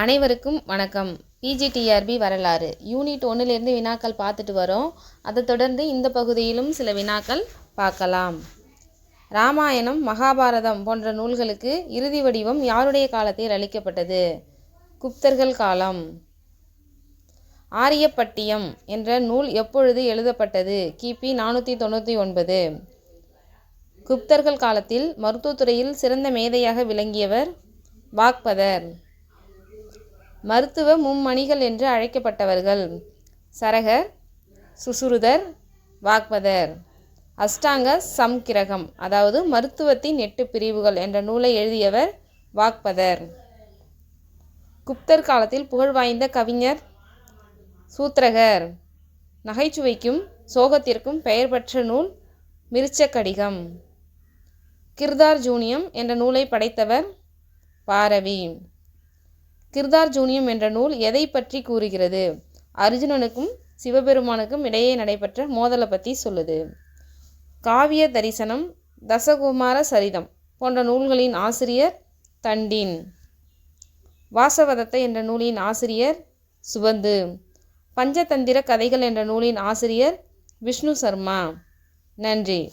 அனைவருக்கும் வணக்கம். பிஜிடிஆர்பி வரலாறு. யூனிட் ஒன்றுலேருந்து வினாக்கள் பார்த்துட்டு வரோம். அதை தொடர்ந்து இந்த பகுதியிலும் சில வினாக்கள் பார்க்கலாம். ராமாயணம் மகாபாரதம் போன்ற நூல்களுக்கு இறுதி வடிவம் யாருடைய காலத்தில் அளிக்கப்பட்டது? குப்தர்கள் காலம். ஆரியப்பட்டியம் என்ற நூல் எப்பொழுது எழுதப்பட்டது? கிபி நானூற்றி தொண்ணூற்றி ஒன்பது. குப்தர்கள் காலத்தில் மருத்துவத்துறையில் சிறந்த மேதையாக விளங்கியவர் வாக்பதர். மருத்துவ மும்மணிகள் என்று அழைக்கப்பட்டவர்கள். சரகர் சுசுருதர் வாக்பதர். அஷ்டாங்க சம்கிரகம் அதாவது மருத்துவத்தின் எட்டு பிரிவுகள் என்ற நூலை எழுதியவர் வாக்பதர். குப்தர் காலத்தில் புகழ்வாய்ந்த கவிஞர் சூத்திரகர். நகைச்சுவைக்கும் சோகத்திற்கும் பெயர் பெற்ற நூல் மிருச்சக்கடிகம். கிர்தார் ஜூனியம் என்ற நூலை படைத்தவர் பாரவி. கிர்தார் ஜூனியம் என்ற நூல் எதை பற்றி கூறுகிறது? அர்ஜுனனுக்கும் சிவபெருமானுக்கும் இடையே நடைபெற்ற மோதலை பற்றி சொல்லுது. காவிய தரிசனம் தசகுமார சரிதம் போன்ற நூல்களின் ஆசிரியர் தண்டின். வாசவதத்தை என்ற நூலின் ஆசிரியர் சுபந்து பஞ்சதந்திர கதைகள் என்ற நூலின் ஆசிரியர் விஷ்ணு சர்மா. நன்றி.